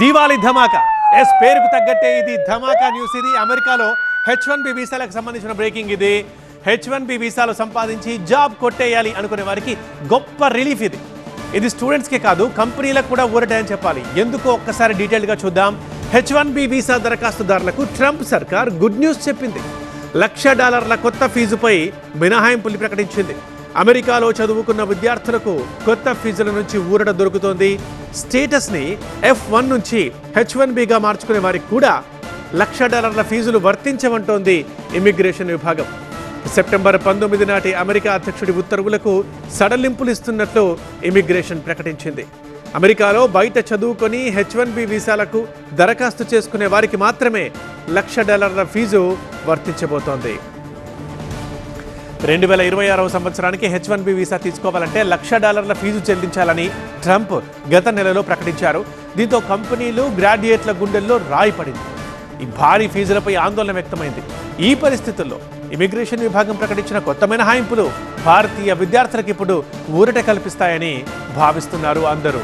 దీవాలి ధమాకా. Yes పేరుకు తగ్గట్టే ఇది ధమాకా న్యూస్. ఇది అమెరికాలో హెచ్ వన్ బి వీసాలకు సంబంధించిన బ్రేకింగ్ ఇది. హెచ్ వన్ బి వీసాలు సంపాదించి జాబ్ కొట్టేయాలి అనుకునే వారికి గొప్ప రిలీఫ్ ఇది. ఇది స్టూడెంట్స్కే కాదు కంపెనీలకు కూడా ఊరటాయని చెప్పాలి. ఎందుకు ఒక్కసారి డీటెయిల్గా చూద్దాం. హెచ్ వన్ బి వీసా దరఖాస్తుదారులకు ట్రంప్ సర్కార్ గుడ్ న్యూస్ చెప్పింది. లక్ష డాలర్ల కొత్త ఫీజుపై మినహాయింపులు ప్రకటించింది. అమెరికాలో చదువుకున్న విద్యార్థులకు కొత్త ఫీజుల నుంచి ఊరట దొరుకుతోంది. స్టేటస్ని ఎఫ్ వన్ నుంచి హెచ్ వన్ బిగా మార్చుకునే వారికి కూడా లక్ష డాలర్ల ఫీజులు వర్తించమంటోంది ఇమ్మిగ్రేషన్ విభాగం. సెప్టెంబర్ పంతొమ్మిది నాటి అమెరికా అధ్యక్షుడి ఉత్తర్వులకు సడలింపులు ఇస్తున్నట్లు ఇమిగ్రేషన్ ప్రకటించింది. అమెరికాలో బయట చదువుకొని హెచ్ వన్ బి వీసాలకు దరఖాస్తు చేసుకునే వారికి మాత్రమే లక్ష డాలర్ల ఫీజు వర్తించబోతోంది. రెండు వేల ఇరవై ఆరవ సంవత్సరానికి హెచ్ వన్ బి వీసా తీసుకోవాలంటే లక్ష డాలర్ల ఫీజు చెల్లించాలని ట్రంప్ గత నెలలో ప్రకటించారు. దీంతో కంపెనీలు గ్రాడ్యుయేట్ల గుండెల్లో రాయి పడింది. ఈ భారీ ఫీజులపై ఆందోళన వ్యక్తమైంది. ఈ పరిస్థితుల్లో ఇమిగ్రేషన్ విభాగం ప్రకటించిన కొత్త మినహాయింపులు భారతీయ విద్యార్థులకు ఇప్పుడు ఊరట కల్పిస్తాయని భావిస్తున్నారు అందరూ.